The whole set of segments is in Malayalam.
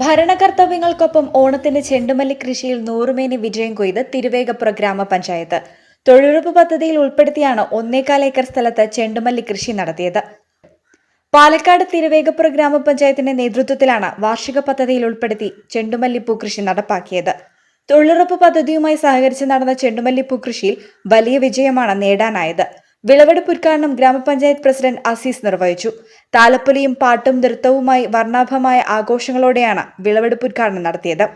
ഭരണകർത്തവ്യങ്ങൾക്കൊപ്പം ഓണത്തിന്റെ ചെണ്ടുമല്ലി കൃഷിയിൽ നൂറുമേനി വിജയം കൊയ്ത് തിരുവേഗപ്പുറ ഗ്രാമപഞ്ചായത്ത്. തൊഴിലുറപ്പ് പദ്ധതിയിൽ ഉൾപ്പെടുത്തിയാണ് ഒന്നേകാൽ ഏക്കർ സ്ഥലത്ത് ചെണ്ടുമല്ലി കൃഷി നടത്തിയത്. പാലക്കാട് തിരുവേഗപ്പുറ ഗ്രാമപഞ്ചായത്തിന്റെ നേതൃത്വത്തിലാണ് വാർഷിക പദ്ധതിയിൽ ഉൾപ്പെടുത്തി ചെണ്ടുമല്ലിപ്പൂ കൃഷി നടപ്പാക്കിയത്. തൊഴിലുറപ്പ് പദ്ധതിയുമായി സഹകരിച്ച് നടന്ന ചെണ്ടുമല്ലിപ്പൂ കൃഷിയിൽ വലിയ വിജയമാണ് നേടാനായത്. വിളവെടുപ്പ് ഉദ്ഘാടനം ഗ്രാമപഞ്ചായത്ത് പ്രസിഡന്റ് അസീസ് നിർവഹിച്ചു. താലപ്പൊലിയും പാട്ടും നൃത്തവുമായി വർണാഭമായ ആഘോഷങ്ങളോടെയാണ് വിളവെടുപ്പ് ഉദ്ഘാടനം നടത്തിയത്.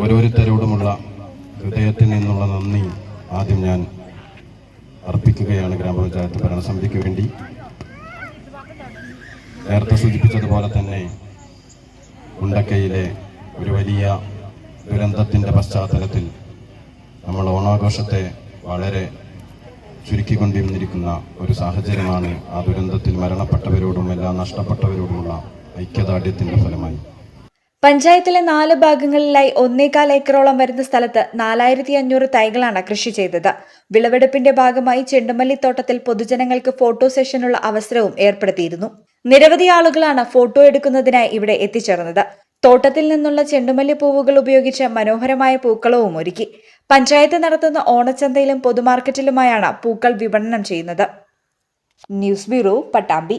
ഓരോരുത്തരോടുമുള്ള ഹൃദയത്തിൽ നിന്നുള്ള നന്ദി ആദ്യം ഞാൻ അർപ്പിക്കുകയാണ് ഗ്രാമപഞ്ചായത്ത് ഭരണസമിതിക്ക് വേണ്ടി. നേരത്തെ സൂചിപ്പിച്ചതുപോലെ തന്നെ ഉണ്ടക്കയിലെ ഒരു വലിയ ദുരന്തത്തിന്റെ പശ്ചാത്തലത്തിൽ നമ്മൾ ഓണാഘോഷത്തെ വളരെ ചുരുക്കിക്കൊണ്ടിരുന്നിരിക്കുന്ന ഒരു സാഹചര്യമാണ് ആ ദുരന്തത്തിൽ മരണപ്പെട്ടവരോടും എല്ലാം നഷ്ടപ്പെട്ടവരോടുമുള്ള ഐക്യദാർഢ്യത്തിന്റെ ഫലമായി. പഞ്ചായത്തിലെ നാല് ഭാഗങ്ങളിലായി ഒന്നേകാൽ ഏക്കറോളം വരുന്ന സ്ഥലത്ത് നാലായിരത്തി അഞ്ഞൂറ് തൈകളാണ് കൃഷി ചെയ്തത്. വിളവെടുപ്പിന്റെ ഭാഗമായി ചെണ്ടുമല്ലിത്തോട്ടത്തിൽ പൊതുജനങ്ങൾക്ക് ഫോട്ടോ സെഷനുള്ള അവസരവും ഏർപ്പെടുത്തിയിരുന്നു. നിരവധി ആളുകളാണ് ഫോട്ടോ എടുക്കുന്നതിനായി ഇവിടെ എത്തിച്ചേർന്നത്. തോട്ടത്തിൽ നിന്നുള്ള ചെണ്ടുമല്ലി പൂവുകൾ ഉപയോഗിച്ച് മനോഹരമായ പൂക്കളവും ഒരുക്കി. പഞ്ചായത്ത് നടത്തുന്ന ഓണച്ചന്തയിലും പൊതുമാർക്കറ്റിലുമായാണ് പൂക്കൾ വിപണനം ചെയ്യുന്നത്. News bureau Pattambi.